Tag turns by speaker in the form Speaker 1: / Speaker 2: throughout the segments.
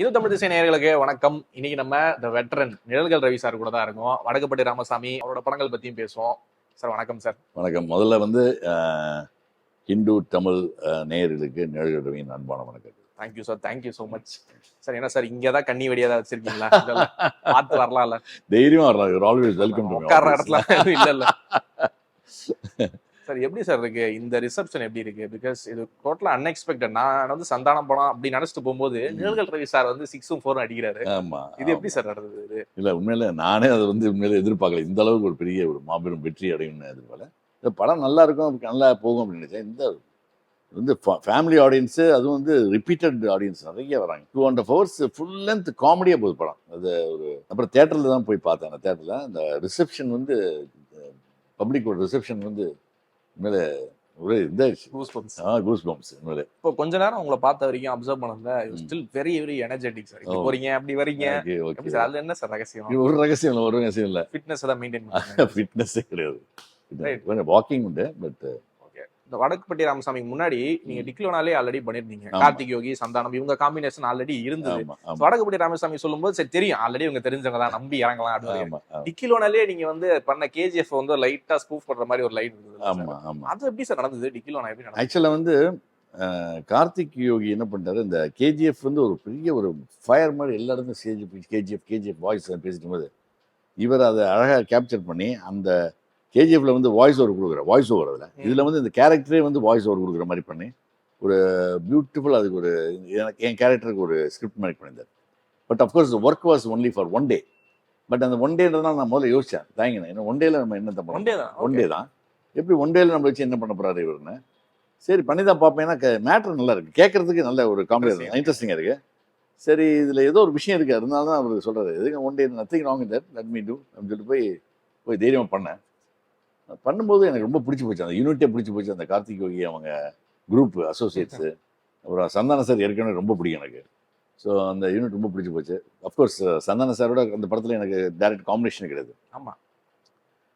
Speaker 1: இது தமிழ் திசை நேயர்களுக்கு வணக்கம். இன்னைக்கு நம்ம த வெட்டரன் நிழல்கள் ரவி சார் கூட தான் இருக்கோம். வடக்குப்பட்டி ராமசாமி அவரோட படங்கள் பத்தியும் பேசுவோம். சார் வணக்கம் சார்
Speaker 2: வணக்கம். முதல்ல வந்து ஹிந்து தமிழ் நேயர்களுக்கு நிழல்களின் அன்பான வணக்கம்
Speaker 1: thank you sir thank you so much sir என்ன சார் இங்கே தான் கண்ணி வெடியா தான் வச்சிருக்கீங்களா. பார்த்து வரலாம்ல.
Speaker 2: தைரியமா வரலாம் ஆல்வேஸ் வெல்கம்
Speaker 1: உட்கார்ற இடத்துல இல்ல இல்ல. சார் எப்படி சார் இருக்கு? இந்த ரிசப்ஷன் எப்படி இருக்கு? பிகாஸ் இது டோட்டலா அன்எக்ஸ்பெக்டட் நான் வந்து சந்தானம் படம் அப்படி நினைச்சிட்டு போகும்போது நிழல்கள் ரவி சார் வந்து சிக்ஸும் ஃபோரும் அடிக்கிறாரு.
Speaker 2: ஆமா
Speaker 1: இது எப்படி சார் நடந்தது
Speaker 2: இல்ல உண்மையில நானே அதை வந்து உண்மையில எதிர்பார்க்கல. இந்த அளவுக்கு ஒரு பெரிய ஒரு மாபெரும் வெற்றி அடையும்னு எதிர்பார்க்கல. இந்த படம் நல்லா இருக்கும் நல்லா போகும் அப்படின்னு நினைச்சேன். இந்த வந்து ஃபேமிலி ஆடியன்ஸு அதுவும் வந்து ரிப்பீட்டட் ஆடியன்ஸ் நிறைய வராங்க. Two and half hours full length காமெடியாக போகுது படம். அது ஒரு அப்புறம் தேட்டரில் தான் போய் பார்த்தேன். அந்த தேட்டரில் அந்த ரிசப்ஷன் வந்து பப்ளிக்கோட ரிசப்ஷன் வந்து உண்மையில ஒரு. ஆ கூஸ் பம்ப்ஸ் உண்மையிலே.
Speaker 1: இப்போ கொஞ்ச நேரம் உங்களை பார்த்த வரைக்கும் அப்சர்வ் பண்ணல. Still very very energetic sir இப்படி
Speaker 2: ஓ.
Speaker 1: போறீங்க அப்படி வரீங்க.
Speaker 2: ஓகே
Speaker 1: சார் அதுல என்ன சார் ரகசியம்?
Speaker 2: ஒரு ரகசியம் இல்லை ஒரு ரகசியம் இல்லை.
Speaker 1: ஃபிட்னஸ் தான் மெயின்டைன் பண்ணுங்க.
Speaker 2: ஃபிட்னஸே கிடையாது. வாக்கிங் உண்டு பட்
Speaker 1: இந்த வடக்குப்பட்டி ராமசாமி முன்னாடி நீங்க. டிக்லோனாலே ஆல்ரெடி பண்ணிருந்தீங்க. கார்த்திக் யோகி சந்தானம் இவங்க காம்பினேஷன் ஆல்ரெடி இருந்தது. வடக்குப்பட்டி ராமசாமி சொல்லும்போது சரி தெரியும். ஆல்ரெடி இவங்க தெரிஞ்சவங்க தான். நம்பி இறங்கலாம் அப்படின்னு டிக்கிலோனாலே நீங்க வந்து பண்ண கேஜிஎஃப் வந்து லைட்டா ஸ்பூஃப் பண்ற மாதிரி ஒரு லைன் இருந்தது. அது எப்படி சார் நடந்தது? டிக்கிலோனா எப்படி நடந்தது?
Speaker 2: ஆக்சுவலாக வந்து கார்த்திக் யோகி என்ன பண்ணிட்டாரு இந்த கேஜிஎஃப் வந்து ஒரு பெரிய ஒரு ஃபயர் மாதிரி எல்லா இடத்துலையும் சேஜ் கேஜிஎஃப் கேஜிஎஃப் வாய்ஸ் பேசிட்டு போது இவர் அதை அழகாக கேப்சர் பண்ணி அந்த கேஜிஎஃப்ல வந்து வாய்ஸ் ஓவர் கொடுக்குற வாய்ஸ் ஓவர் அதில். இதில் வந்து இந்த கேரக்டரே வந்து வாய்ஸ் ஓவர் கொடுக்குற மாதிரி பண்ணி ஒரு பியூட்டிஃபுல் அதுக்கு ஒரு எனக்கு என் கேரக்டருக்கு ஒரு ஸ்கிரிப்ட் மாதிரி பண்ணியிருந்தார். But of course work was only for one day but அந்த ஒன் டேன்றதுனால நான் முதல்ல யோசிச்சேன் தாங்கினேன் ஏன்னா ஒன் டேல நம்ம என்ன
Speaker 1: ஒன்
Speaker 2: பண்ணோம்
Speaker 1: டே தான்
Speaker 2: ஒன் டே தான் எப்படி ஒன் டேல நம்ம வச்சு என்ன பண்ண போறாரு இவருன்னு? சரி பண்ணி தான் பார்ப்பேன். ஏன்னா மேட்ரு நல்லா இருக்கு. கேட்கறதுக்கு நல்ல ஒரு
Speaker 1: Interesting.
Speaker 2: இன்ட்ரெஸ்டிங்காக இருக்கு. சரி இதுல ஏதோ ஒரு விஷயம் இருக்கு. அதனால தான் அவர் சொல்றாரு. எதுக்கு one day nothing wrong that let me do அப்படின்னு சொல்லிட்டு போய் போய் தைரியமா பண்ணேன். பண்ணும்போது எனக்கு ரொம்ப பிடிச்சி போச்சு. அந்த யூனிட்டே பிடிச்சி போச்சு. அந்த கார்த்திக் யோகி அவங்க குரூப் அசோசியேட்ஸு அப்புறம் சந்தான சார் ஏற்கனவே ரொம்ப பிடிக்கும் எனக்கு. ஸோ அந்த யூனிட் ரொம்ப பிடிச்சி போச்சு. அஃப்கோர்ஸ் சந்தான சாரோட அந்த படத்தில் எனக்கு டேரக்ட் காம்பினேஷன் கிடையாது.
Speaker 1: ஆமா.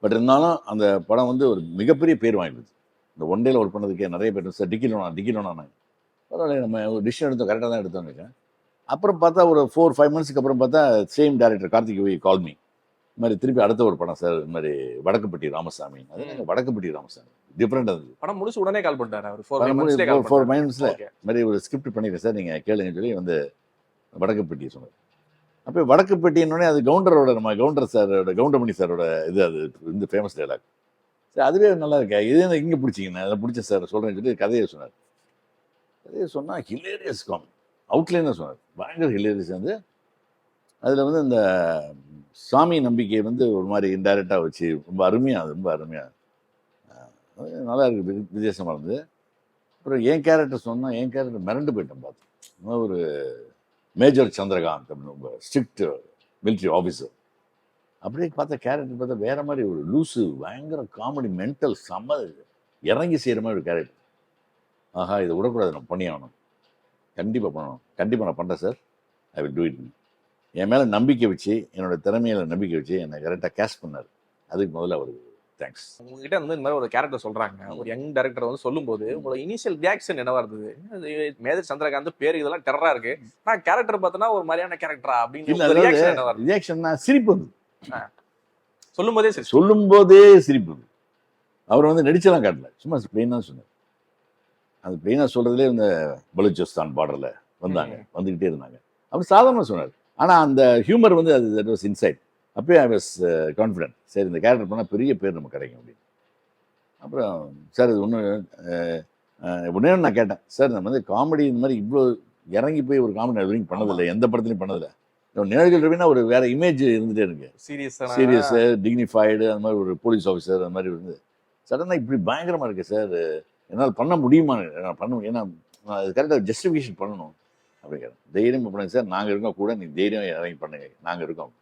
Speaker 2: பட் இருந்தாலும் அந்த படம் வந்து ஒரு மிகப்பெரிய பேர் வாங்கிடுச்சு இந்த ஒன் டேல ஒர்க் பண்ணதுக்கே நிறைய பேர் சார் டிக்கிலோனா டிக்கிலோனா பரவாயில்ல நம்ம ஒரு டிசிஷன் எடுத்தோம் கரெக்டாக தான் எடுத்தோம்னு நினைக்கிறேன். அப்புறம் பார்த்தா ஒரு ஃபோர் ஃபைவ் மந்த்ஸ்க்கு அப்புறம் பார்த்தா same director Karthik V call me இந்த மாதிரி திருப்பி அடுத்த ஒரு படம் சார் இந்த மாதிரி வடக்குப்பட்டி ராமசாமி. அது வடக்குப்பட்டி ராமசாமி. டிஃப்ரெண்ட் அது.
Speaker 1: படம் முடிச்சு உடனே கால் பண்ணிட்டாரு அவர். ஃபோர்
Speaker 2: ஃபோர் மைண்ட்ஸில் இந்த மாதிரி ஒரு ஸ்கிரிப்ட் பண்ணிடுறேன் சார் நீங்கள் கேளுங்கன்னு சொல்லி வந்து வடக்குப்பட்டி சொன்னார். அப்போ வடக்குப்பட்டின்னொடனே அது கவுண்டரோட நம்ம கவுண்டர் சாரோட கவுண்டமணி சாரோட இது அது இந்த ஃபேமஸ் டைலாக் சரி அதுவே நல்லா இருக்கா. இது என்ன இங்கே பிடிச்சிங்கண்ணே? அதை பிடிச்ச சார் சொல்கிறேன்னு சொல்லி கதையை சொன்னார். கதையை சொன்னால் ஹிலேரியஸ் காமி அவுட்லைனர் சொன்னார். பயங்கர ஹிலேரியஸ் வந்து அதில் வந்து இந்த சாமி நம்பிக்கையை வந்து ஒரு மாதிரி இன்டைரக்டாக வச்சு ரொம்ப அருமையாக ரொம்ப அருமையாக நல்லா இருக்குது. வி- இருந்தது. அப்புறம் என் கேரக்டர் சொன்னால் என் கேரக்டர் மிரண்டு போயிட்டேன் பார்த்து. ஒரு மேஜர் சந்திரகாந்த் அப்படின்னு ரொம்ப ஸ்ட்ரிக்ட் மிலிட்ரி ஆஃபீஸர் அப்படியே பார்த்தா கேரக்டர் பார்த்தா வேற மாதிரி ஒரு லூஸு பயங்கர காமெடி மென்டல் செம்ம இறங்கி செய்கிற மாதிரி ஒரு கேரக்டர் ஆஹா இதை விடக்கூடாது. நான் பண்ணி ஆகணும் கண்டிப்பாக பண்ணணும். கண்டிப்பாக நான் பண்ணுறேன் sir I will do it என் மேலே நம்பிக்கை வச்சு என்னோட திறமையில நம்பிக்கை வச்சு என்னை கரெக்டாக கேஷ் பண்ணார். அதுக்கு முதல்ல அவருக்கு தேங்க்ஸ்
Speaker 1: உங்ககிட்ட வந்து இந்த மாதிரி ஒரு கேரக்டர் சொல்றாங்க. ஒரு யங் டேரக்டர் வந்து சொல்லும்போது உங்களோட இனிஷியல் ரியாக்ஷன் என்னவா இருந்தது? மேஜர் சந்திரகாந்த் பேர் இதெல்லாம் டெரரா இருக்கு. நான் கேரக்டர் பார்த்தனா ஒரு மாதிரியான கேரக்டரா அப்படின்னு
Speaker 2: ரியாக்ஷன்னா சிரிப்பு வந்து.
Speaker 1: சொல்லும் போதே சரி
Speaker 2: சொல்லும் போதே சிரிப்பு வருது. அவர் வந்து நடிச்செல்லாம் காட்டல. சும்மா பிளெயினாக சொன்னார். அந்த பிளெயினாக சொல்றதுலேயே இந்த பலுச்சிஸ்தான் பார்டரில் வந்தாங்க. வந்துக்கிட்டே இருந்தாங்க. அப்படி சாதாரணமாக சொன்னார். ஆனால் அந்த ஹியூமர் வந்து அது தட் வாஸ் இன்சைட் அப்பயே ஐ வாஸ் கான்ஃபிடென்ட் சரி இந்த கேரக்டர் பண்ணால் பெரிய பேர் நம்ம கிடைக்கும் அப்படின்னு. அப்புறம் சார் இது ஒன்று ஒன்று நான் கேட்டேன். சார் நம்ம வந்து காமெடி இந்த மாதிரி இவ்வளோ இறங்கி போய் ஒரு காமெடி நான் பண்ணதில்லை. எந்த படத்துலையும் பண்ணதில்லை. நிழல்கள் ரவினா ஒரு வேற இமேஜ் இருந்துகிட்டே இருக்கு.
Speaker 1: சீரியஸ்
Speaker 2: சீரியஸ் டிக்னிஃபைடு அந்த மாதிரி ஒரு போலீஸ் ஆஃபீஸர் அந்த மாதிரி இருந்து. சடனாக இப்படி பயங்கரமாக இருக்கு சார் என்னால் பண்ண முடியுமா நான் பண்ண. ஏன்னா நான் அது கரெக்டாக ஜஸ்டிஃபிகேஷன் பண்ணணும். அப்படிங்கிறேன் தைரியம் பண்ணுங்க சார் நாங்கள் இருக்கோம் கூட நீ தைரியம் இறங்கி பண்ணுங்க. நாங்கள் இருக்கோம்.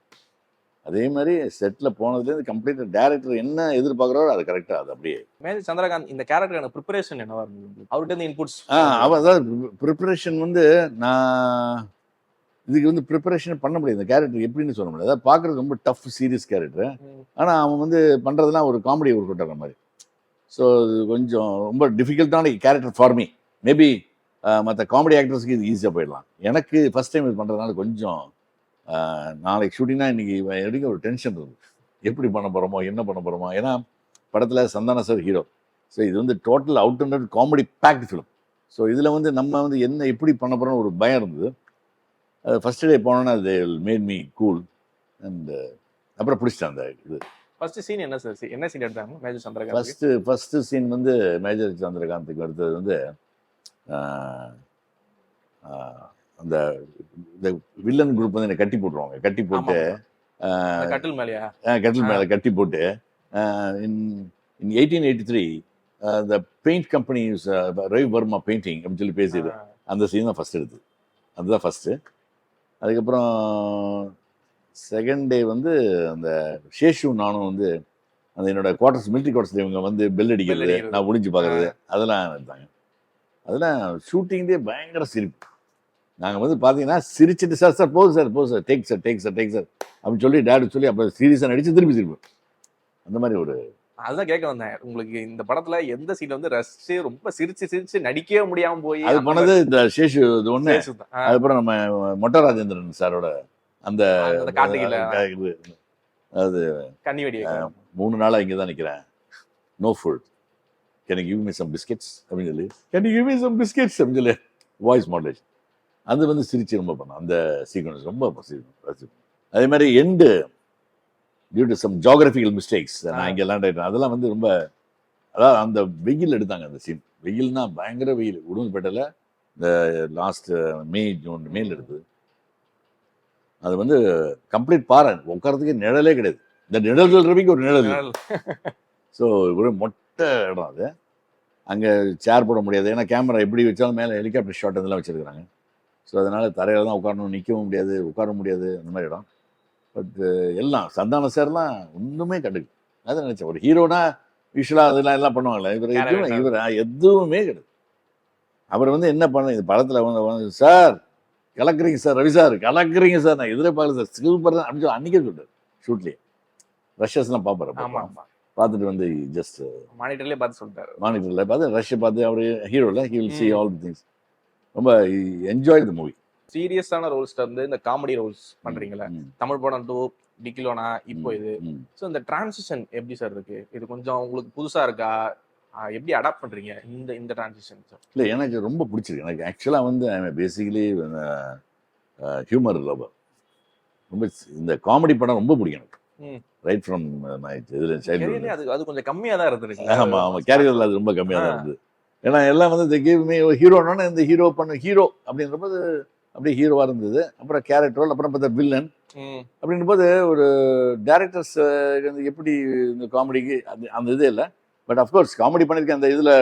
Speaker 2: அதே மாதிரி செட்டில் போனதுலேருந்து கம்ப்ளீட்டாக டேரக்டர் என்ன எதிர்பார்க்குறாரோ அது கரெக்டாக அது அப்படியே.
Speaker 1: மேஜர் சந்திரகாந்த் இந்த கேரக்டரான ப்ரிப்பரேஷன் என்னவா இருந்தது? அவர்கிட்ட இருந்து இன்புட்ஸ்
Speaker 2: ஆ அவ அதாவது ப்ரிப்பரேஷன் வந்து நான் இதுக்கு வந்து ப்ரிப்பரேஷன் பண்ண முடியாது. இந்த கேரக்டர் எப்படின்னு சொல்ல முடியாது. அதாவது பார்க்குறது ரொம்ப டஃப் சீரியஸ் கேரக்டர் ஆனால் அவன் வந்து பண்ணுறதுலாம் ஒரு காமெடி ஆகிற மாதிரி. ஸோ கொஞ்சம் ரொம்ப டிஃபிகல்ட்டான கேரக்டர் ஃபார் மீ மேபி மற்ற காமெடி ஆக்டர்ஸ்க்கு இது ஈஸியாக போயிடலாம். எனக்கு ஃபர்ஸ்ட் டைம் இது பண்ணுறதுனால கொஞ்சம் நாளைக்கு ஷூட்டிங்னா இன்னைக்கு எடுக்க ஒரு டென்ஷன் இருந்தது எப்படி பண்ண போகிறோமோ என்ன பண்ண போகிறோமோ ஏன்னா படத்தில் சந்தான சார் ஹீரோ ஸோ இது வந்து total out and comedy packed film so இதில் வந்து நம்ம வந்து என்ன எப்படி பண்ண போகிறோம்னு ஒரு பயம் இருந்தது. ஃபர்ஸ்ட் டே போனோன்னா அது மேட் மீ கூல் அண்ட் அப்புறம் பிடிச்சிட்டேன் அந்த இது.
Speaker 1: ஃபர்ஸ்ட் சீன் என்ன சார் என்ன சீன் எடுத்தாங்க? Major Chandrakanth
Speaker 2: first first scene வந்து மேஜர் சந்திரகாந்துக்கு அடுத்தது வந்து அந்த இந்த வில்லன் குரூப் வந்து என்னை கட்டி போட்டுருவாங்க. கட்டி போட்டு
Speaker 1: கட்டில் மேலையா?
Speaker 2: கட்டில் மேலே கட்டி போட்டு in in eighteen eighty three the paint company Ravi Varma painting அப்படின்னு சொல்லி பேசியது. அந்த சீன் தான் ஃபர்ஸ்ட் எடுத்தது. அதுதான் ஃபர்ஸ்ட்டு அதுக்கப்புறம் செகண்ட் டே வந்து அந்த சேஷு நானும் வந்து அந்த என்னோட குவார்டர்ஸ் மிலிட்ரி குவார்டர்ஸ் இவங்க வந்து பெல் அடிக்கிறது. நான் ஒளிஞ்சு பார்க்கறது அதெல்லாம் எடுத்தாங்க அதெல்லாம் ஷூட்டிங்லேயே பயங்கர சிரிப்பு. நாங்கள் வந்து பார்த்தீங்கன்னா சிரிச்சிட்டு சார் சார் போதும் சார் போதும் sir take sir take sir take sir அப்படின்னு சொல்லி டேடு சொல்லி அப்புறம் சீரியஸாக நடிச்சு திருப்பி சிரிப்பு. அந்த மாதிரி ஒரு
Speaker 1: அதுதான் கேட்க வந்தேன். உங்களுக்கு இந்த படத்துல எந்த சீன் வந்து ரசிச்சு ரொம்ப சிரிச்சு சிரிச்சு நடிக்கவே முடியாம போய்
Speaker 2: அது பண்ணது இந்த சேஷு இது.
Speaker 1: ஆ,
Speaker 2: அதுக்கப்புறம் நம்ம மொட்ட ராஜேந்திரன் சாரோட அந்த இது அது
Speaker 1: கண்ணி வெடி வைக்கும்.
Speaker 2: மூணு நாளா இங்கே தான் நிற்கிறேன் no food you give me some biscuits அப்படின்னு சொல்லி can you me some biscuits அப்படின்னு சொல்லி வாய்ஸ் மாடலேஷன் அது வந்து சிரிச்சு ரொம்ப பண்ணோம். அந்த சீக்வன்ஸ் ரொம்ப. அதே மாதிரி and due to some geographical mistakes நான் இங்கே லேண்ட் ஆகிட்டேன் அதெல்லாம் வந்து ரொம்ப அதாவது அந்த வெயில் எடுத்தாங்க அந்த சீன் வெயில்னா பயங்கர வெயில். உடுமல்பேட்டையில் இந்த லாஸ்ட் மே ஜூன் மேல் எடுத்தது அது வந்து கம்ப்ளீட் பாறை. உட்காரத்துக்கு நிழலே கிடையாது. இந்த நிழல்கள் ரவிக்கு ஒரு நிழல். ஸோ ஒரு மொட்டை இடம் அது. அங்கே சேர் போட முடியாது. ஏன்னா கேமரா எப்படி வச்சாலும் மேலே ஹெலிகாப்டர் ஷாட் இதெல்லாம் வச்சிருக்காங்க ஸோ அதனால தரையில தான் உட்காரணும். நிற்கவும் முடியாது உட்கார முடியாது அந்த மாதிரி இடம். பட் எல்லாம் சந்தான சார்லாம் ஒன்றுமே கண்டுக்கு அதான் நினச்சேன் ஒரு ஹீரோனா யூஸ்வலாக அதெல்லாம் எல்லாம் பண்ணுவாங்கல்ல இவர் எதுவும். இவர் எதுவுமே கிடையாது அவர் வந்து என்ன பண்ண இந்த படத்தில் வந்து சார் கலக்குறீங்க சார் ரவி சார் கலக்குறீங்க சார் நான் எதிர்பார்க்கல சார் சூப்பர் தான் அப்படின்னு சொல்லி அன்றைக்கே சொல்லிட்டார் ஷூட்லேயே ரஷ்யஸ்லாம் பார்ப்பாரு பார்த்துட்டு வந்து ஜஸ்ட்
Speaker 1: மானிட்டர்லயே பார்த்து சொல்லிட்டாரு.
Speaker 2: மானிட்டரில் பார்த்து ரஷ்ய பார்த்து அவர் ஹீரோவில் he will see. All things ரொம்ப என்ஜாய் த மூவி
Speaker 1: சீரியஸான ரோல்ஸ் இருந்து இந்த காமெடி ரோல்ஸ் பண்றீங்களா தமிழ் படம் டூ டிக்கிலோனா இப்போ இது. ஸோ இந்த டிரான்சிஷன் எப்படி சார் இருக்கு? இது கொஞ்சம் உங்களுக்கு புதுசா இருக்கா? எப்படி அடாப்ட் பண்றீங்க இந்த இந்த டிரான்சிஷன்
Speaker 2: இல்லை எனக்கு ரொம்ப பிடிச்சிருக்கு. எனக்கு ஆக்சுவலாக வந்து பேசிக்கலி ஹியூமர் லவர் ரொம்ப இந்த காமெடி படம் ரொம்ப பிடிக்கும் எனக்கு. ரைட் ஃப்ரம் மை இதில் சைல்டுஹுட்
Speaker 1: அது அது கொஞ்சம் கம்மியா தான் இருந்திருக்கு
Speaker 2: ஆமாம் ஆமாம் கேரியரில் அது ரொம்ப கம்மியாக தான் இருந்தது. ஏன்னா எல்லாம் வந்து இந்த கேம் ஹீரோனோன்னு இந்த ஹீரோ பண்ண ஹீரோ அப்படின்றபோது அப்படியே ஹீரோவாக இருந்தது. அப்புறம் கேரக்டர் ரோல் அப்புறம் பார்த்தா வில்லன்
Speaker 1: ம்,
Speaker 2: அப்படின்றபோது ஒரு டேரக்டர்ஸ் வந்து எப்படி இந்த காமெடிக்கு அந்த அந்த இது இல்லை. பட் அஃப்கோர்ஸ் காமெடி பண்ணியிருக்கேன் அந்த இதில்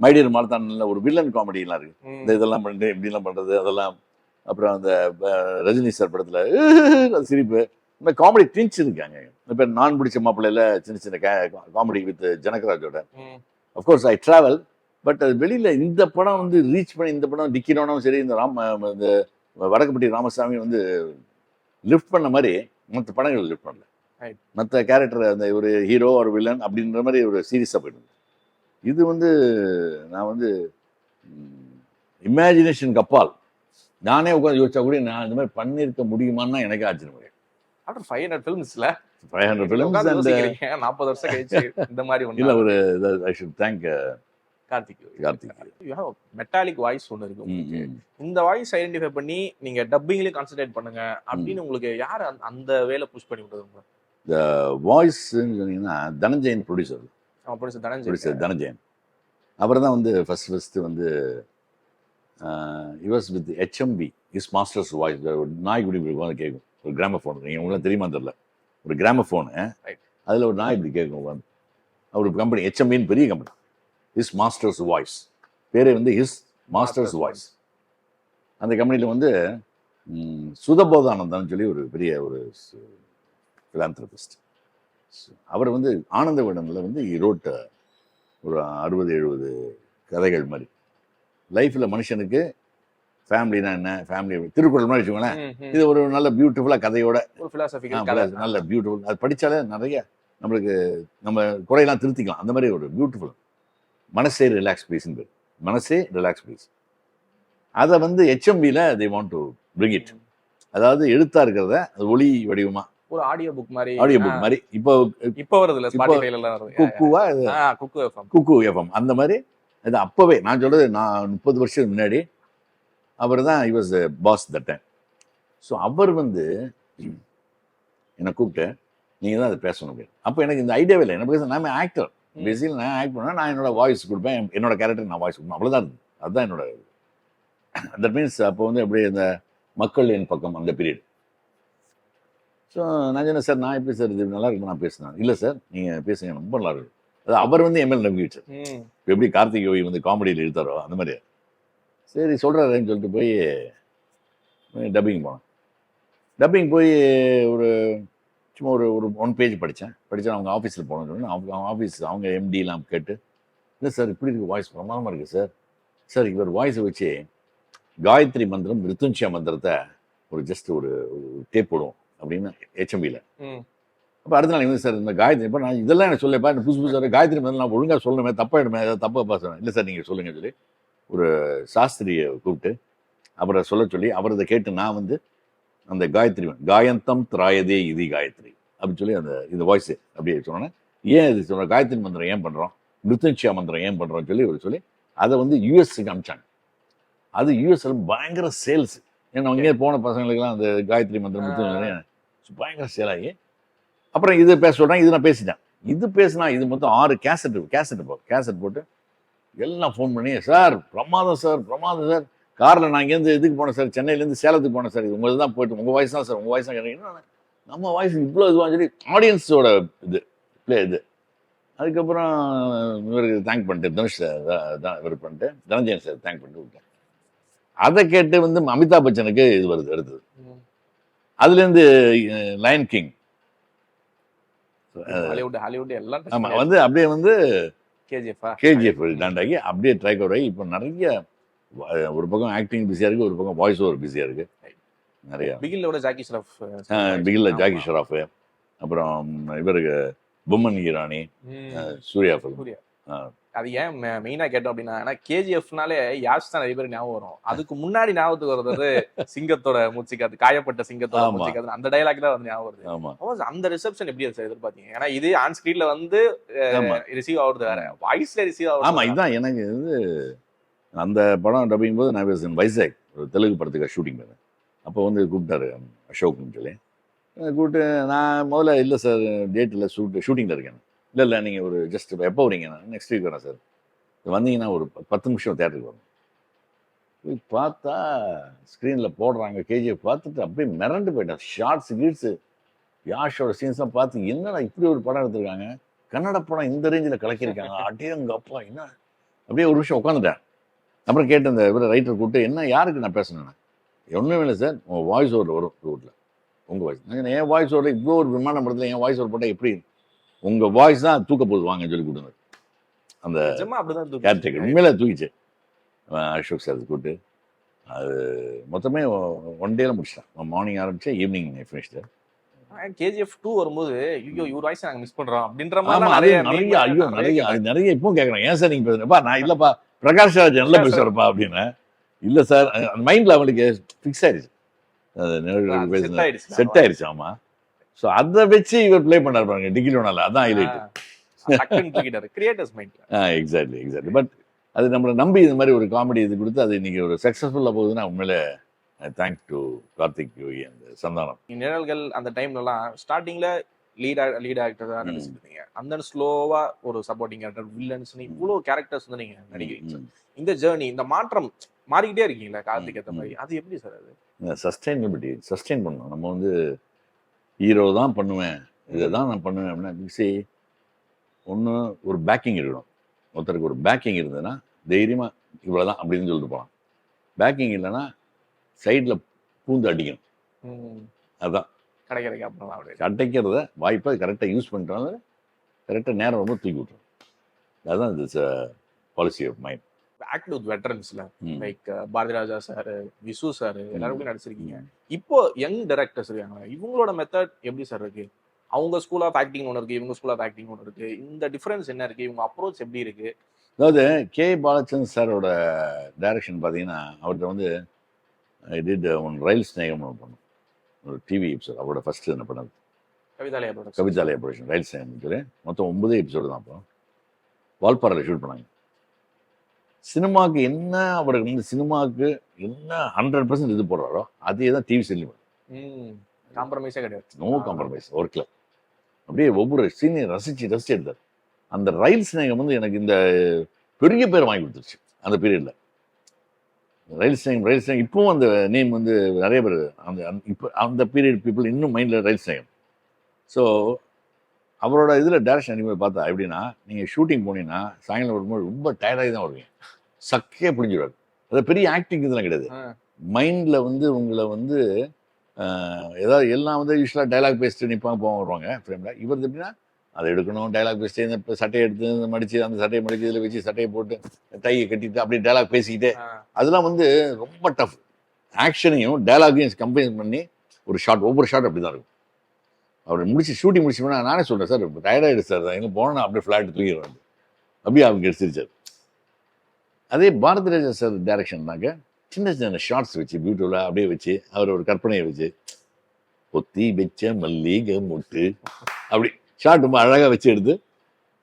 Speaker 2: மைடியர் மாரத்தான்ல ஒரு வில்லன் காமெடிலாம் இருக்கு.
Speaker 1: ம்.
Speaker 2: இந்த இதெல்லாம் பண்ணிட்டு இப்படிலாம் பண்ணுறது அதெல்லாம். அப்புறம் அந்த ரஜினி சார் படத்தில் சிரிப்பு. இந்த காமெடி டின்ச் இருக்காங்க இப்போ நான் பிடிச்ச மாப்பிள்ளையில சின்ன சின்ன comedy with ஜனகராஜோட. Of course I travel but அது வெளியில் இந்த படம் வந்து ரீச் பண்ணி இந்த படம் டிக்கினோனும் சரி இந்த ராம இந்த வடக்குப்பட்டி ராமசாமி வந்து லிஃப்ட் பண்ண மாதிரி மற்ற படங்கள் லிஃப்ட் பண்ணல. மற்ற கேரக்டர் அந்த ஒரு ஹீரோ ஒரு வில்லன் அப்படின்ற மாதிரி ஒரு சீரியஸாக போயிட்டு. இது வந்து நான் வந்து இமேஜினேஷனுக்கு அப்பால் நானே உட்காந்து யோசிச்சா கூட நான் இந்த மாதிரி பண்ணியிருக்க முடியுமான்னு எனக்கு ஆச்சரியம்
Speaker 1: ஆஃப்டர் ஃபைவ் ஹண்ட்ரட் ஃபிலிம்ஸ்ல
Speaker 2: ஃபைவ் ஹண்ட்ரட் ஃபிலிம்ஸ் அண்ட்
Speaker 1: நாற்பது வருஷம் கழிச்சு இந்த மாதிரி
Speaker 2: இல்லை
Speaker 1: ஒன்று
Speaker 2: ஒரு I should thank
Speaker 1: Karthik
Speaker 2: Karthik
Speaker 1: metallic voice ஒன்று இருக்கு உங்களுக்கு. இந்த வாய்ஸ் ஐடென்டிஃபை பண்ணி நீங்க டப்பிங்லயும் கான்சென்ட்ரேட் பண்ணுங்க அப்படின்னு உங்களுக்கு யார் அந்த- அந்த வேலை புஷ் பண்ணி விடுறது உங்களுக்கு
Speaker 2: வாய்ஸ்ன்னு சொன்னீங்கன்னா Dhananjayan producer
Speaker 1: producer Dhananjay
Speaker 2: producer Dhananjayan. அவர் தான் வந்து ஃபர்ஸ்ட் ஃபர்ஸ்ட் வந்து US with HMV is master's voice ஒரு நாய் குடி இப்படி உட்காந்து கேட்கும் ஒரு கிராம ஃபோன் நீங்கள் உங்களுக்கு தெரியுமா தெரியல ஒரு கிராம ஃபோனு. அதில் ஒரு நாய் இப்படி கேட்கும். அவர் கம்பெனி ஹெச்எம்பின்னு பெரிய கம்பெனி ஹிஸ் மாஸ்டர்ஸ் வாய்ஸ் பேரே வந்து ஹிஸ் மாஸ்டர்ஸ் வாய்ஸ் அந்த கம்பெனியில் வந்து சுதபோதானந்தான்னு சொல்லி ஒரு பெரிய ஒரு philanthropist. அவர் வந்து ஆனந்த விடனில் வந்து ஈரோட்ட ஒரு அறுபது எழுபது கதைகள் மாதிரி. லைஃப்பில் மனுஷனுக்கு ஃபேமிலினா என்ன? ஃபேமிலி திருக்குறள் மாதிரி வச்சுக்கோங்களேன். இது ஒரு நல்ல பியூட்டிஃபுல்லாக கதையோட நல்ல பியூட்டிஃபுல் அது படித்தாலே நிறைய நம்மளுக்கு நம்ம குறையெல்லாம் திருத்திக்கலாம். அந்த மாதிரி ஒரு பியூட்டிஃபுல் மனசே ரிலாக்ஸ் ப்ளீஸ்னு பேர். மனசே ரிலாக்ஸ் ப்ளீஸ் அதை வந்து ஹெச்எம்பியில் they want to bring it அதாவது எழுத்தா இருக்கிறத அது ஒளி வடிவமா.
Speaker 1: ஒரு ஆடியோ புக் மாதிரி.
Speaker 2: ஆடியோ புக் மாதிரி. இப்போ
Speaker 1: இப்போ வருதுல்ல
Speaker 2: இப்போ-
Speaker 1: ஸ்பாட்டிஃபைல வருது.
Speaker 2: குக்குவா
Speaker 1: குக்கு எஃப்எம்
Speaker 2: குக்கு எஃப்எம் அந்த மாதிரி அது அப்பவே நான் சொல்றது நான் முப்பது வருஷத்துக்கு முன்னாடி அவர் தான் I was boss the time so அவர் வந்து என்னை கூப்பிட்டு நீங்கள் தான் அதை பேசணும் அப்படின்னு. அப்போ எனக்கு இந்த ஐடியாவே இல்லை என்ன பேச நான் ஆக்டர்
Speaker 1: ம்.
Speaker 2: பேசிக்கலி நான் ஆக்ட் பண்ணா நான் என்னோட வாய்ஸ் கொடுப்பேன் என்னோட கேரக்டர் நான் வாய்ஸ் கொடுப்பேன். அவ்வளோதான் இருந்தது அதுதான் என்னோட தட் மீன்ஸ் அப்போ வந்து அப்படியே இந்த மக்கள் என் பக்கம் அந்த பீரியட் ஸோ நான் சொன்னேன் சார் நான் எப்படி சார் இது நல்லா இருக்கு நான் பேசினேன். இல்லை சார் நீங்கள் பேசுங்க ரொம்ப நல்லா இருக்கு. அது அவர் வந்து எம்எல் நம்பி வச்சார்
Speaker 1: ம்.
Speaker 2: இப்போ எப்படி கார்த்திக் யோகி வந்து காமெடியில் இழுத்தாரோ அந்த மாதிரி. சரி சொல்கிறாருன்னு சொல்லிட்டு போய் டப்பிங் போனேன். டப்பிங் போய் ஒரு சும்மா ஒரு ஒரு ஒன் பேஜ் படித்தேன் படித்தா அவங்க ஆஃபீஸில் போனோம்னு சொன்னேன். அவங்க அவங்க ஆஃபீஸ் அவங்க எம்டிலாம் கேட்டு இல்லை சார் இப்படி இருக்கு வாய்ஸ் பிரமாதமாக இருக்குது சார் சார் இவர் வாய்ஸை வச்சு காயத்ரி மந்திரம் மிருத்துஞ்சியா மந்திரத்தை ஒரு ஜஸ்ட் ஒரு டேப் போடுவோம் அப்படின்னு ஹெச்எம்பியில். அப்போ அடுத்த நாள் வந்து சார் இந்த காயத்ரி இப்போ நான் இதெல்லாம் எனக்கு சொல்லப்பா இந்த புதுசு புதுசாக காயத்ரி மந்திரம் நான் ஒழுங்காக சொல்லணுமே ஏதாவது தப்பாக பேசுகிறேன் இல்லை சார் நீங்கள் சொல்லுங்க சொல்லி ஒரு சாஸ்திரியை கூப்பிட்டு அவரை சொல்ல சொல்லி அவர் இதை கேட்டு நான் வந்து அந்த காயத்ரி காயந்தம் திராயதே இது காயத்ரி அப்படின்னு சொல்லி அந்த இந்த வாய்ஸ் அப்படியே சொன்னேன் ஏன் இது சொல்ற? காயத்ரி மந்திரம் ஏன் பண்ணுறோம் மிருத்துஞ்சியா மந்திரம் ஏன் பண்ணுறோம்னு சொல்லி அவர் சொல்லி அதை வந்து யூஎஸ்க்கு அனுப்பிச்சாங்க. அது யூஎஸ்ல பயங்கர சேல்ஸ் ஏன்னா அங்கே போன பசங்களுக்கெல்லாம் அந்த காயத்ரி மந்திரம் மிருத்துஞ்சயம் பயங்கர சேல் ஆகி. அப்புறம் இது பேச சொல்கிறேன் இது நான் பேசிட்டேன். இது பேசினா இது மொத்தம் ஆறு கேசட் கேசட் போ கேசட் போட்டு எல்லாம் ஃபோன் பண்ணி சார் பிரமாதம் சார் பிரமாதம் சார். காரில் நான் இங்கேருந்து இதுக்கு போனேன் சார். சென்னையிலேருந்து சேலத்துக்கு போனேன் சார். இது உங்கள் தான் போயிட்டு உங்கள் வாய்ஸ் தான் சார். உங்கள் வாய்ஸ் தான் கேட்டீங்கன்னா நம்ம வாய்ஸ் இவ்வளோ இதுவாக சொல்லி ஆடியன்ஸோட இது ப்ளே இது. அதுக்கப்புறம் இவருக்கு தேங்க் பண்ணிட்டு தனுஷ் சார் தான் இவர் பண்ணிட்டு தனஞ்சயன் சார் தேங்க் பண்ணிட்டு விட்டேன். அதை கேட்டு வந்து அமிதாப் பச்சனுக்கு இது வருது அடுத்தது. அதுலேருந்து லயன் கிங்
Speaker 1: ஹாலிவுட் ஹாலிவுட் எல்லாம்
Speaker 2: ஆமா வந்து அப்படியே வந்து
Speaker 1: கேஜிஎஃப்
Speaker 2: கேஜிஎஃப் டாண்டாகி அப்படியே ட்ரைக் ஆகி இப்போ நிறைய ஒரு பக்கம் ஆக்டிங் பிஸியாக இருக்கு ஒரு பக்கம் வாய்ஸ் ஓவர் பிஸியாக இருக்கு. நிறைய.
Speaker 1: பிகிலோட ஜாக்கி ஷரஃப்
Speaker 2: பிகில்ல ஜாக்கி ஷராஃப் அப்புறம் இவருக்கு பொம்மன் ஈரானி
Speaker 1: ம்.
Speaker 2: சூர்யா ஃபிலிம்.
Speaker 1: அது ஏன் மெயினா கேட்டோம் அப்படின்னா ஏன்னா கேஜிஎஃப்னாலே யாஷ் தான் நிறைய பேர் ஞாபகம் வரும். அதுக்கு முன்னாடி ஞாபகத்துக்கு வர்றது சிங்கத்தோட மூச்சுக்காது காயப்பட்ட சிங்கத்தோட. மூச்சுக்காது அந்த டைலாக் தான் வந்து ஞாபகம் வருது. அந்த ரிசப்ஷன் எப்படி சார் எதிர்பார்த்தீங்க? ஏன்னா இது ஆன் ஸ்கிரீன்ல வந்து ரிசீவ் ஆகுறது வேற. வாய்ஸ்ல ரிசீவ் ஆகுது
Speaker 2: ஆமா இதுதான் எனக்கு வந்து அந்த படம் டப்பிங் போது நான் in வைசாக் ஒரு தெலுங்கு படத்துக்கு ஷூட்டிங் பண்ணேன் அப்போ வந்து கூப்பிட்டாரு அசோக்னு சொல்லி. கூப்பிட்டு நான் முதல்ல இல்லை சார் டேட் இல்லை ஷூட் ஷூட்டிங்கில் இருக்கேன். இல்லை இல்லை நீங்கள் ஒரு ஜஸ்ட் எப்போ வரீங்க? நான் நெக்ஸ்ட் வீக் வரேன் சார் வந்தீங்கன்னா ஒரு பத்து நிமிஷம் தேட்டருக்கு வரணும் போய் பார்த்தா ஸ்க்ரீனில் போடுறாங்க கேஜிஎஃப் பார்த்துட்டு அப்படியே மிரண்டு போயிட்டேன் ஷார்ட்ஸ் கீட்ஸு யாஷோட சீன்ஸ்லாம் பார்த்து என்னடா இப்படி ஒரு படம் எடுத்திருக்காங்க? கன்னட படம் இந்த ரேஞ்சில் கலக்கியிருக்காங்க. அடேங்க அப்பா என்ன? அப்படியே ஒரு நிமிஷம் உட்காந்துட்டேன் அப்புறம் கேட்டு இந்த இவரை ரைட்டர் கூப்பிட்டு என்ன யாருக்கு நான் பேசணும் ஒன்றும் இல்லை சார் உங்கள் வாய்ஸ் ஓவர் வரும் ரோட்டில் உங்கள் வாய்ஸ் என் வாய்ஸ் ஓவர் இவ்வளோ ஒரு விமான படத்தில் என் வாய்ஸ் ஓவர் போட்டால் எப்படி? உங்கள் வாய்ஸ் தான் தூக்க போகுது வாங்கன்னு சொல்லி கொடுங்க. அந்த கேரக்டர் உண்மையில தூக்கிச்சு. அசோக் சார் கூப்பிட்டு அது மொத்தமே ஒன் டேல முடிச்சிட்டேன். மார்னிங் ஆரம்பிச்சேன் ஈவினிங் ஃபினிஷ்டு
Speaker 1: கேஜிஎஃப் டூ வரும்போது ஐயோ இவர் வாய்ஸ் நாங்க மிஸ் பண்றோம் அப்படின்ற மாதிரி
Speaker 2: நிறைய
Speaker 1: நிறைய
Speaker 2: ஐயோ நிறைய அது நிறைய இப்போ கேட்குறேன் ஏன் சார் நீங்க பேசுறப்பா நான் இல்லப்பா பிரகாஷ் ராஜ் நல்லா. பேசுறப்பா அப்படின்னு. இல்ல சார் மைண்ட்ல அவனுக்கு ஃபிக்ஸ் ஆயிடுச்சு.
Speaker 1: செட் ஆயிடுச்சு
Speaker 2: செட் ஆயிடுச்சு ஆமா. ஸோ அதை வச்சு இவர் ப்ளே பண்ணார் பாருங்க டிகிலோனால அதான் ஹைலைட்
Speaker 1: கிரியேட்டர்ஸ் மைண்ட்ல
Speaker 2: ஆ எக்ஸாக்ட்லி எக்ஸாக்ட்லி பட் அது நம்மளை நம்பி இந்த மாதிரி ஒரு காமெடி இது கொடுத்து அது இன்னைக்கு ஒரு சக்ஸஸ்ஃபுல்லாக போகுதுன்னா உண்மையில தேங்க் டு கார்த்திக் யோகி அந்த சந்தானம்.
Speaker 1: நிழல்கள் அந்த டைம்ல எல்லாம் ஸ்டார்டிங்ல லீட் லீட் ஆக்டர் தான் இருந்தீங்க அந்த ஸ்லோவா ஒரு சப்போர்ட்டிங் கேரக்டர் வில்லன்ஸ் இவ்வளவு கேரக்டர்ஸ் வந்து நீங்க நடிக்கிறீங்க. இந்த ஜேர்னி இந்த மாற்றம் மாறிக்கிட்டே இருக்கீங்களா கார்த்திக்
Speaker 2: ம்,
Speaker 1: மாதிரி? அது எப்படி சார் அது?
Speaker 2: இந்த சஸ்டைனபிலிட்டி சஸ்டைன் பண்ணணும். நம்ம வந்து ஹீரோ தான் பண்ணுவேன். இதை தான் நான் பண்ணுவேன் அப்படின்னா சரி ஒன்று ஒரு பேக்கிங் இருக்கணும். ஒருத்தருக்கு ஒரு பேக்கிங் இருந்ததுன்னா தைரியமாக இவ்வளோதான் அப்படின்னு சொல்லிட்டு போகலாம் பேக்கிங் இல்லைன்னா சைடில் பூந்து அடிக்கணும். அதுதான்
Speaker 1: கிடைக்கிற கேப்டன் அப்படியே.
Speaker 2: அடைக்கிறத வாய்ப்பை கரெக்டாக யூஸ் பண்ணிட்டாங்க கரெக்டாக நேரம் ரொம்ப தூக்கி விட்டுரும். அதுதான் இது policy of mind
Speaker 1: act with வெட்டரன்ஸ்ல like Bharathi Raja sir Visu sir எல்லாரும் நடிச்சிருக்கீங்க? இப்போ யங் டைரக்டர்ஸ் இருக்காங்க இவங்களோட மெத்தட் எப்படி சார் இருக்கு? அவங்க ஸ்கூல் ஆஃப் ஆக்டிங் ஒன்று இருக்கு இவங்க ஸ்கூல் ஆஃப் ஆக்டிங் ஒன்று இருக்கு. இந்த டிஃபரன்ஸ் என்ன இருக்கு? இவங்க அப்ரோச் எப்படி இருக்கு?
Speaker 2: அதாவது கே. பாலச்சந்திரன் சாரோட டைரக்ஷன் பார்த்தீங்கன்னா அவர்கிட்ட வந்து ஐ டிட் ஒன் ரயில் ஸ்நேகம் ஒன்று பண்ணோம். ஒரு டிவி எபிசோட் அவரோட ஃபர்ஸ்ட் என்ன பண்ணது?
Speaker 1: கவிதாலயா ப்ரொடக்ஷன்
Speaker 2: கவிதாலய ப்ரொடக்ஷன் ரயில் ஸ்நேகம் சொல்லி மொத்தம் ஒன்பது எபிசோடு தான் அப்போ. வால்பாறையில் ஷூட் பண்ணாங்க. சினிமாவுக்கு என்ன அவருக்கு வந்து சினிமாவுக்கு என்ன ஹண்ட்ரட் பர்சன்ட் இது போடுறாரோ அதே தான் டிவி செல்லும்
Speaker 1: ம் காம்ப்ரமைஸே கிடையாது.
Speaker 2: நோ காம்ப்ரமைஸ் ஒர்க்கில் அப்படியே ஒவ்வொரு சீனையும் ரசித்து ரசித்து எடுத்தார். அந்த ரயில் ஸ்நேகம் வந்து எனக்கு இந்த பெரிய பேர் வாங்கி கொடுத்துருச்சு அந்த பீரியடில் ரயில் ஸ்நேகம் ரயில் ஸ்நேகம் இப்போவும் அந்த நேம் வந்து நிறைய பேர் அந்த இப்போ அந்த பீரியட் பீப்புள் இன்னும் மைண்டில் ரயில் ஸ்நேகம் ஸோ அவரோட இதில் டேரக்ஷன் அனிமே பார்த்தா எப்படின்னா நீங்கள் ஷூட்டிங் போனீங்கன்னா சாயங்காலம் வரும்போது ரொம்ப டயர்டாகி தான் வருவீங்க. சக்கையே பிடிஞ்சிடுவார் அது பெரிய ஆக்டிங் இதெல்லாம் கிடையாது. மைண்டில் வந்து உங்களை வந்து ஏதாவது எல்லாம் வந்து யூஸ்வலாக டைலாக் பேசிட்டு நிற்பாங்க போக வருவாங்க. ஃப்ரேமில் இவர் எப்படின்னா அதை எடுக்கணும் டைலாக் பேசிட்டு இந்த சட்டையை எடுத்து மடிச்சு அந்த சட்டையை மடிச்சு இதில் வச்சு சட்டையை போட்டு டையை கட்டிட்டு அப்படியே டைலாக் பேசிக்கிட்டே. அதெல்லாம் வந்து ரொம்ப டஃப் ஆக்ஷனையும் டைலாகையும் கம்பைன் பண்ணி ஒரு ஷாட் ஒவ்வொரு ஷாட் அப்படி தான் இருக்கும். அவர் முடிச்சு ஷூட்டிங் முடிச்சோம்னா நானே சொல்கிறேன் சார் டயர்டாயிடு சார். எங்கே போனால் அப்படியே ஃப்ளாட் தூக்கிடுவாங்க அப்படியே அவங்க எடுத்துருச்சார். அதே பாரதி ராஜா சார் டைரக்ஷன்னாக்க சின்ன சின்ன ஷார்ட்ஸ் வச்சு பியூட்டிஃபுல்லாக அப்படியே வச்சு அவர் ஒரு கற்பனையை வச்சு பொத்தி வச்ச மல்லிகை முட்டு. அப்படி ஷார்ட் ரொம்ப அழகாக வச்சு எடுத்து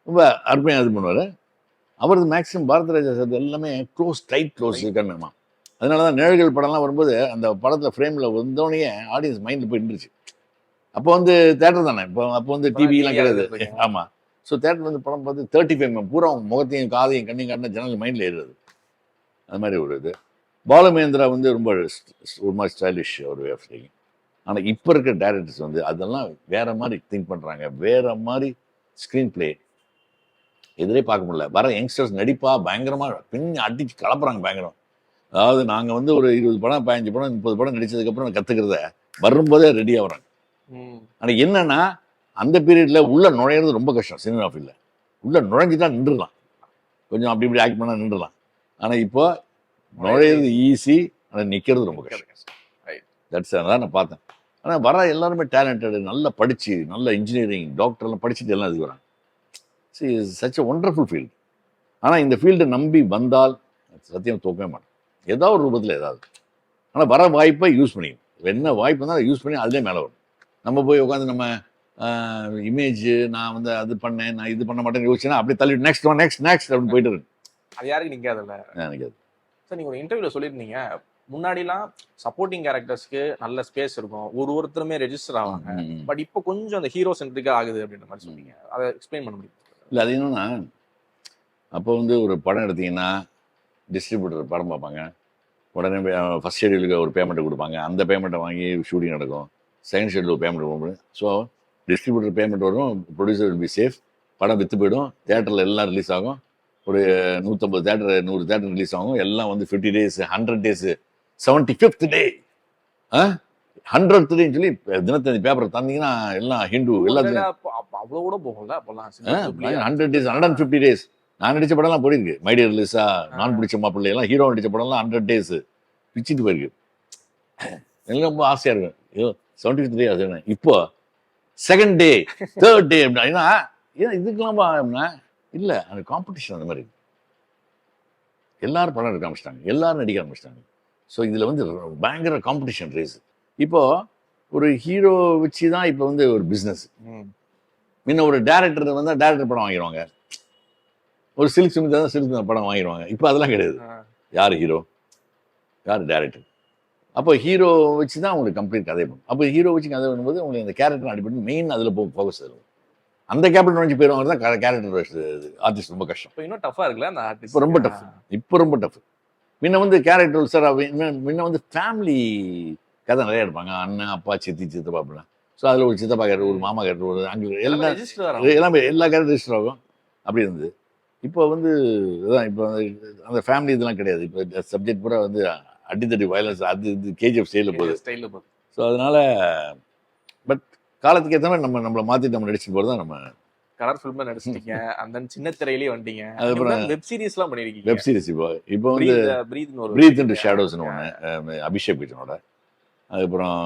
Speaker 2: ரொம்ப அருமையாக இது பண்ணுவார். அவரது மேக்ஸிமம் பாரதி ராஜா சார் எல்லாமே க்ளோஸ் டைட் க்ளோஸ் கண்ணுமா அதனால தான் நிழல்கள் படம்லாம் வரும்போது அந்த படத்தில் ஃப்ரேமில் வந்தோடனே ஆடியன்ஸ் மைண்டில் போய் அப்போ வந்து தேட்டர் தானே? இப்போ அப்போ வந்து டிவிலாம்
Speaker 1: TV
Speaker 2: கிடையாது. ஆமாம் ஸோ தேட்டர் வந்து படம் பார்த்து தேர்ட்டி ஃபைவ் பூரா அவங்க முகத்தையும் காதையும் கண்ணையும் காட்டின ஜனங்கள் மைண்டில் ஏறுறது அது மாதிரி ஒரு இது. பாலமேந்திரா வந்து ரொம்ப ஒரு மாதிரி ஸ்டைலிஷ் ஒரு வே ஆஃப் ஆனால் இப்போ இருக்கிற டேரக்டர்ஸ் வந்து அதெல்லாம் வேற மாதிரி திங்க் பண்ணுறாங்க வேற மாதிரி ஸ்க்ரீன் பிளே எதிரே பார்க்க முடியல. வர யங்ஸ்டர்ஸ் நடிப்பா பயங்கரமா பின் அடிச்சு கலப்புறாங்க பயங்கரம். அதாவது நாங்கள் வந்து ஒரு இருபது படம் பதினஞ்சு படம் முப்பது படம் நடிச்சதுக்கப்புறம் கற்றுக்கிறத வரும்போதே ரெடி ஆகுறாங்க.
Speaker 1: ம்.
Speaker 2: ஆனால் என்னன்னா அந்த பீரியட்ல உள்ள நுழையிறது ரொம்ப கஷ்டம் சினிமா ஃபீல்டில் உள்ள நுழைஞ்சிட்டா நின்றுடலாம். கொஞ்சம் அப்படி இப்படி ஆக்ட் பண்ணால் நின்றுடலாம். ஆனால் இப்போ நுழையிறது ஈஸி ஆனால் நிற்கிறது ரொம்ப கஷ்டம். தட்ஸ் அதான் நான் பார்த்தேன். ஆனால் வர எல்லாருமே டேலண்டட் நல்லா படிச்சு நல்ல இன்ஜினியரிங் டாக்டர்லாம் படிச்சுட்டு எல்லாம் இதுக்கு வராங்க. See such a wonderful field ஆனால் இந்த ஃபீல்டை நம்பி வந்தால் சத்தியம் தோக்கவே மாட்டேன். ஏதாவது ஒரு ரூபத்தில் ஏதாவது. ஆனால் வர வாய்ப்பை யூஸ் பண்ணிக்கணும். என்ன வாய்ப்பு அதை யூஸ் பண்ணி அதிலே மேலே வரும் நம்ம போய் உட்காந்து நம்ம இமேஜ் நான் வந்து அது பண்ணேன் நான் இது பண்ண மாட்டேன்னு யோசிச்சேன்னா அப்படியே தள்ளி நெக்ஸ்ட் ஒன் நெக்ஸ்ட் நெக்ஸ்ட் அப்படின்னு போயிட்டு இருக்கு.
Speaker 1: அது யாருக்கு நிக்காதுல்ல
Speaker 2: எனக்கு அது.
Speaker 1: சார் நீங்க ஒரு இன்டர்வியூல சொல்லியிருந்தீங்க. முன்னாடிலாம் சப்போர்ட்டிங் கேரக்டர்ஸ்க்கு நல்ல ஸ்பேஸ் இருக்கும். ஒரு ஒருத்தருமே ரெஜிஸ்டர் ஆவாங்க. பட் இப்போ கொஞ்சம் அந்த ஹீரோ சென்ட்ரிக்கா ஆகுது அப்படின்ற மாதிரி சொன்னீங்க. அதை எக்ஸ்பிளைன் பண்ண முடியும்?
Speaker 2: இல்லை அது என்னன்னா அப்போ வந்து ஒரு படம் எடுத்தீங்கன்னா டிஸ்ட்ரிபியூட்டர் படம் பார்ப்பாங்க. உடனே ஃபர்ஸ்ட் ஷெடியூலுக்கு ஒரு பேமெண்ட்டை கொடுப்பாங்க. அந்த பேமெண்ட்டை வாங்கி ஷூட்டிங் நடக்கும். செகண்ட் ஷெடியூல் பேமெண்ட் கொடுப்போம் ஸோ டிஸ்ட்ரிபியூட்டர் பேமெண்ட் வரும். ப்ரொடியூசர் வில் பி சேஃப் படம் விற்று போயிடும். தேட்டரில் எல்லாம் ரிலீஸ் ஆகும். ஒரு நூற்றம்பது தேட்டர் நூறு தேட்டர் ரிலீஸ் ஆகும். எல்லாம் வந்து fifty days hundred days seventy fifth day hundred டேன்னு சொல்லி தினத்தந்தி பேப்பர் தந்தீங்கன்னா எல்லாம் ஹிந்து
Speaker 1: அப்போ அவ்வளோ கூட போகும்ல? அப்போல்லாம்
Speaker 2: hundred days hundred and fifty days நான் நடிச்ச படம்லாம் போயிருக்கு. மைடியர் லிசா நான் பிடிச்ச மாப்பிள்ளை எல்லாம் ஹீரோ நடிச்ச படம்லாம் ஹண்ட்ரட் டேஸ் பிச்சுட்டு போயிருக்கு. எனக்கு ரொம்ப ஆசையா இருக்கும். ஐயோ செவன்டி ஃபிஃப்த் டே அது இப்போ செகண்ட் டே தேர்ட் டே அப்படின்னா ஏன் இதுக்கெல்லாம் அப்படின்னா இல்லை அந்த காம்படிஷன் அந்த மாதிரி. எல்லாரும் படம் எடுக்க ஆரம்பிச்சிட்டாங்க. எல்லாரும் நடிக்க ஆரம்பிச்சிட்டாங்க. ஸோ இதில் வந்து பயங்கர காம்படிஷன் ரேஸ் இப்போ ஒரு ஹீரோ வச்சு தான் இப்போ வந்து ஒரு பிஸ்னஸ். முன்ன ஒரு டேரக்டர் வந்தால் டேரக்டர் படம் வாங்கிடுவாங்க. ஒரு சில்க் சுமிதா தான் சில்க் படம் வாங்கிடுவாங்க. இப்போ அதெல்லாம் கிடையாது. யார் ஹீரோ யார் டேரக்டர் அப்போ ஹீரோ வச்சு தான் உங்களுக்கு கம்ப்ளீட் கதை பண்ணும் அப்போ ஹீரோ வச்சு கதை பண்ணும்போது உங்களுக்கு அந்த கேரக்டர் அடிப்படை மெயின் அதில் போ ஃபோக்கஸ் இருக்கும் அந்த கேரக்டர் நுழைஞ்சு போயிடுவாங்க தான் கேரக்டர் ஆர்டிஸ்ட் ரொம்ப கஷ்டம்.
Speaker 1: இப்போ இன்னும் டஃபா இருக்குல்ல அந்த artist.
Speaker 2: இப்போ ரொம்ப tough. இப்போ ரொம்ப டஃப் முன்ன வந்து கேரக்டர் சார் முன்ன வந்து ஃபேமிலி கதை நிறைய எடுப்பாங்க. அண்ணன் அப்பா சித்தி சித்தப்பா அப்படிலாம் ஸோ அதில் ஒரு சித்தப்பா கேரக்டர் ஒரு மாமா கேரக்டர் ஒரு அங்கே
Speaker 1: எல்லாமே.
Speaker 2: எல்லாமே எல்லா கேரக்டர் ரெஜிஸ்டர் ஆகும். அப்படி இருந்தது. இப்போ வந்து இதான் இப்போ அந்த ஃபேமிலி இதெல்லாம் கிடையாது. இப்போ சப்ஜெக்ட் பூரா வந்து அடித்தடி வயலன்ஸ் அது இது கேஜிஎஃப் ஸ்டைலில் போகுது.
Speaker 1: ஸ்டைல்ல போகுது.
Speaker 2: ஸோ அதனால பட் காலத்துக்கு ஏற்ற மாதிரி நம்ம நம்மளை மாற்றிட்டு நம்ம நடிச்சு போகிறது தான் நம்ம
Speaker 1: கலர் ஃபில்ம் நடிச்சிட்டீங்க. அந்த சின்ன திரையிலேயே வந்துட்டீங்க
Speaker 2: அதுக்கப்புறம்
Speaker 1: வெப் சீரிஸ் எல்லாம் பண்ணிருக்கீங்க?
Speaker 2: வெப் சீரிஸ் இப்போ இப்போ வந்து
Speaker 1: பிரீத் ஒரு
Speaker 2: பிரீத் இன்டு ஷேடோஸ்னு ஒன்று அபிஷேக் பச்சனோட அதுக்கப்புறம்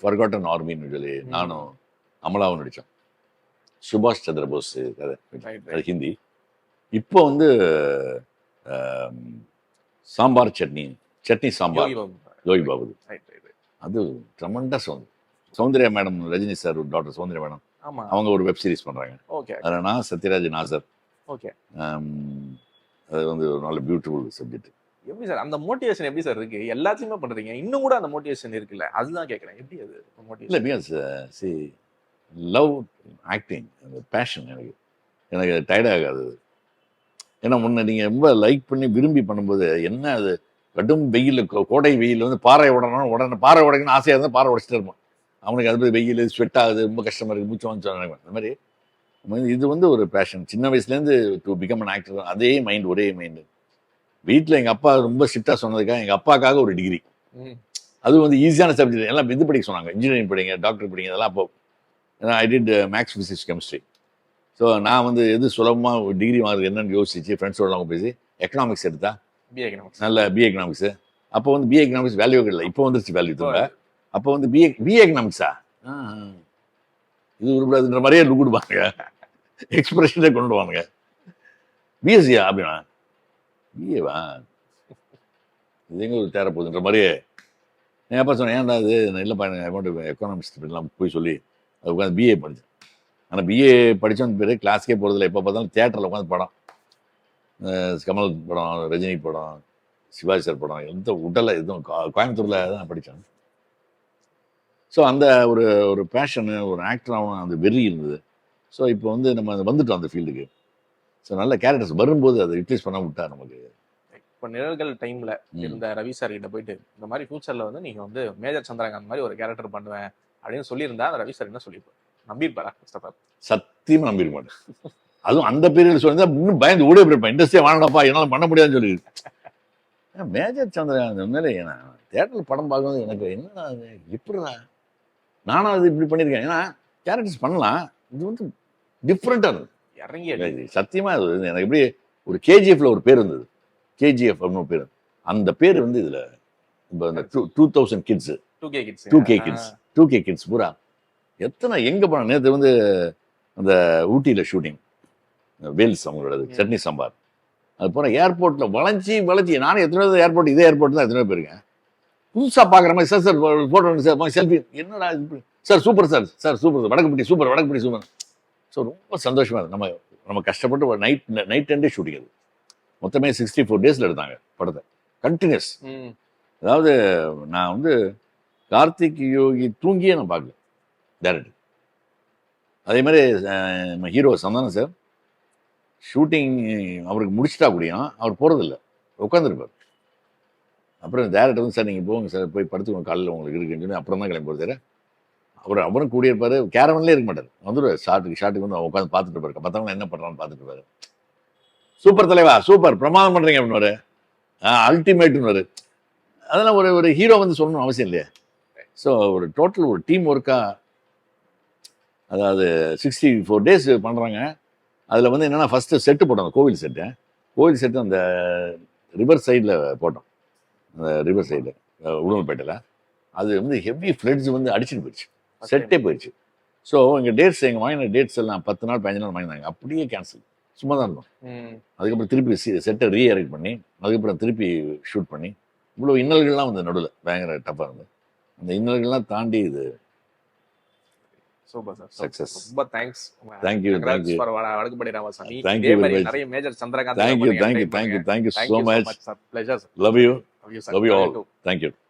Speaker 2: ஃபர்காட்டன் ஆர்மின்னு சொல்லி. நானும் அமலாவும் நடித்தோம் சுபாஷ் சந்திர போஸ் கதை. அது ஹிந்தி. இப்போ வந்து சாம்பார் சட்னி சட்னி சாம்பார்.
Speaker 1: யோகி பாபு.
Speaker 2: அது ட்ரமண்டஸ் வந்து Soundarya madam Rajini sir doctor Soundarya madam.
Speaker 1: ஆமா.
Speaker 2: அவங்க ஒரு வெப் சீரிஸ் பண்றாங்க.
Speaker 1: ஓகே
Speaker 2: அதில் நான் சத்யராஜ் நாசர்.
Speaker 1: ஓகே
Speaker 2: அது வந்து ஒரு நல்ல பியூட்டிஃபுல் சப்ஜெக்ட்
Speaker 1: எப்படி சார் அந்த மோட்டிவேஷன் எப்படி சார் இருக்கு? எல்லாத்தையுமே பண்றீங்க. இன்னும் கூட அந்த மோட்டிவேஷன் இருக்குல்ல? அதுதான் கேக்குறேன். எப்படி அது?
Speaker 2: இல்லை
Speaker 1: motivation
Speaker 2: because see love acting அந்த பேஷன் எனக்கு. எனக்கு அது டயர்ட் ஆகாது. அது. ஏன்னா முன்ன நீங்கள் ரொம்ப லைக் பண்ணி விரும்பி பண்ணும்போது என்ன அது கடும் வெயில் கோடை வெயில் வந்து பாறை உடணும் உடனே பாறை உடைக்கணும்னு ஆசையாக இருந்தால் பாறை உடைச்சிட்டு இருப்பான் அவனுக்கு அது போய் வெயில் ஸ்வெட் ஆகுது ரொம்ப கஷ்டமாக இருக்குது மூச்சு வந்து அந்த மாதிரி இது வந்து ஒரு பேஷன் சின்ன வயசுலேருந்து டு பிகம் அன் ஆக்டர் அதே மைண்ட் ஒரே மைண்டு வீட்டில் எங்கள் அப்பா ரொம்ப ஸ்ட்ரிக்டாக சொன்னதுக்காக எங்கள் அப்பாக்காக ஒரு டிகிரி அது வந்து ஈஸியான சப்ஜெக்ட் எல்லாம் இது படிக்க சொன்னாங்க. இன்ஜினியரிங் படிங்க டாக்டர் படிங்க இதெல்லாம் அப்போ. ஏன்னா I did maths physics chemistry so நான் வந்து எது சுலபமாக ஒரு டிகிரி வாங்குறது என்னன்னு யோசிச்சு ஃப்ரெண்ட்ஸோட அவங்க பேசி எக்கனாமிக்ஸ் எடுத்தா
Speaker 1: பிஏ எக்கனாமிக்ஸ்
Speaker 2: நல்ல பிஏ எக்கனாமிக்ஸ் அப்போ வந்து பிஏ எக்கனாமிக்ஸ் வேல்யூ இல்லை. இப்போ வந்துருச்சு வேல்யூ திரும்ப. அப்போ வந்து பிஏ பிஏ எக்கனாமிக்ஸா இது உருப்படாதுன்ற மாதிரியே கொடுப்பாங்க எக்ஸ்பிரஷனே கொண்டு வாங்க பிஎஸ்சியா அப்படின்னா? பிஏவா இது எங்க ஒரு தேர போகுதுன்ற மாதிரியே. என் அப்பா சொன்னேன் ஏன்டா இது? நான் இல்லைப்பா எனக்கு அக்கௌண்ட் எக்கனாமிக்ஸ் இப்படிலாம் போய் சொல்லி அது உட்காந்து பிஏ படித்தேன் ஆனால் பிஏ படித்தவன் பேர் கிளாஸ்க்கே போகிறதில்ல எப்போ பார்த்தாலும் தேட்டரில் உட்காந்து படம். கமல் படம் ரஜினி படம் சிவாஜி சார் படம் எந்த உடலை எதுவும் கோயம்புத்தூர்ல தான் படித்தேன். ஸோ அந்த ஒரு ஒரு பேஷனு ஒரு ஆக்டர் ஆகணும் அந்த வெறி இருந்தது. ஸோ இப்போ வந்து நம்ம வந்துட்டோம் அந்த ஃபீல்டுக்கு ஸோ நல்ல கேரக்டர்ஸ் வரும்போது அதை யூட்டிலைஸ் பண்ண விட்டா நமக்கு.
Speaker 1: இப்போ நிழல்கள் டைம்ல. இருந்த ரவி சார் கிட்ட போயிட்டு இந்த மாதிரி ஃபியூச்சர்ல வந்து நீங்க வந்து மேஜர் சந்திரகாந்த் மாதிரி ஒரு கேரக்டர் பண்ணுவேன் அப்படின்னு சொல்லியிருந்தா அந்த ரவி சார் என்ன சொல்லியிருப்பார்? நம்பியிருப்பாரா ஃபர்ஸ்ட் ஆஃப் ஆல்
Speaker 2: சத்தியமா நம்பியிருக்க மாட்டேன் அதுவும் அந்த பீரியட் சொல்லி இன்னும் பயந்து ஓடி போயிருப்பேன். இண்டஸ்ட்ரியே வாங்கடாப்பா என்னால் பண்ண முடியாதுன்னு சொல்லி மேஜர் சந்திரகாந்த் உண்மையிலே நான் தேட்டரில் படம் பார்க்கும்போது எனக்கு என்னடா அது எப்படிடா? நானும் அது இப்படி பண்ணியிருக்கேன். ஏன்னா கேரக்டர்ஸ் பண்ணலாம். இது வந்து டிஃப்ரெண்ட்டாக இருந்தது.
Speaker 1: இறங்கி
Speaker 2: சத்தியமா அது எனக்கு எப்படி ஒரு கேஜிஎஃப்ல ஒரு பேர் இருந்தது. கேஜிஎஃப் அப்படின்னு ஒரு பேர். அந்த பேர் வந்து இதுல இப்போ இந்த two two thousand kids
Speaker 1: 2K kids.
Speaker 2: Two K. Kids two K kids பூரா. எத்தனை எங்க போன நேற்று வந்து அந்த ஊட்டியில ஷூட்டிங் வேல்ஸ் அவங்களோடது. சட்னி சாம்பார். அது போற ஏர்போர்ட்ல வளைஞ்சி வளைஞ்சி நானும் எத்தனை ஏர்போர்ட் இதே ஏர்போர்ட் தான் எத்தனை போயிருக்கேன். புதுசா பாக்குற மாதிரி sir sir photo sir selfie என்னடா? Sir super sir sir super sir Vadakkupatti super Vadakkupatti super so ரொம்ப சந்தோஷமா இருக்கு. நம்ம நம்ம கஷ்டப்பட்டு ஒரு night night ten day shooting அது. மொத்தமே சிக்ஸ்டி ஃபோர் டேஸில் எடுத்தாங்க படத்தை. கண்டினியூஸ். அதாவது நான் வந்து கார்த்திக் யோகி தூங்கியே நான் பார்க்கல. டேரக்ட் அதே மாதிரி நம்ம ஹீரோ சந்தானம் சார் ஷூட்டிங் அவருக்கு முடிச்சிட்டா கூடயும் அவர் போகிறதில்ல உட்காந்துருப்பார். அப்புறம் டேரக்டர் வந்து சார் நீங்கள் போங்க சார் போய் படுத்துக்கோங்க காலையில் உங்களுக்கு இருக்குன்னு சொல்லி அப்புறம் தான் கிளம்பி போகிறது அவர் அவரும் கூடிய இருப்பார். கேரவன்லேயே இருக்க மாட்டார். வந்துடுவார் ஷாட்டுக்கு ஷாட்டுக்கு வந்து உட்காந்து பார்த்துட்டு இருப்பாரு. மற்றவங்க என்ன பண்ணுறான்னு பார்த்துட்டு இருப்பாரு. சூப்பர் தலைவா சூப்பர் பிரமாதம் பண்ணுறீங்க அப்படின்னு அல்டிமேட்னு அதெல்லாம் ஒரு ஒரு ஹீரோ வந்து சொல்லணும் அவசியம் இல்லையா. ஸோ ஒரு டோட்டல் ஒரு டீம் ஒர்க்காக அதாவது சிக்ஸ்டி ஃபோர் டேஸ் பண்ணுறாங்க அதில் வந்து என்னென்னா ஃபஸ்ட்டு செட்டு போட்டோம் அந்த கோவில் செட்டு கோவில் செட்டு அந்த ரிவர் சைடில் போட்டோம். அந்த ரிவர் சைடில் உடுமல்பேட்டையில் அது வந்து ஹெவி ஃப்ளட்ஸ் வந்து அடிச்சிட்டு போயிடுச்சு. செட்டே போயிடுச்சு. ஸோ எங்கள் டேட்ஸ் எங்கள் வாங்கின டேட்ஸ் எல்லாம் பத்து நாள் பதினஞ்சு நாள் வாங்கினாங்க. அப்படியே கேன்சல் சும்மா தான் இருந்தோம். அதுக்கப்புறம் திருப்பி செட்டை ரீஅரேஞ்ச் பண்ணி அதுக்கப்புறம் திருப்பி ஷூட் பண்ணி இவ்வளோ இன்னல்கள்லாம் வந்து நடுவில். பயங்கர டஃப்பாக இருந்தது. அந்த இன்னல்கள்லாம் தாண்டி இது
Speaker 1: சூப்பர் சார்
Speaker 2: Success.
Speaker 1: ரொம்ப thanks
Speaker 2: Thank you, thank you.
Speaker 1: Vadakkupatti Ramasamy
Speaker 2: Thank
Speaker 1: இதே
Speaker 2: you
Speaker 1: மாதிரி
Speaker 2: very much.
Speaker 1: நிறைய major Chandrakanth
Speaker 2: thank you thank you thank you thank you so much
Speaker 1: sir pleasure
Speaker 2: love you
Speaker 1: love you
Speaker 2: Love you. All.
Speaker 1: Sir
Speaker 2: thank you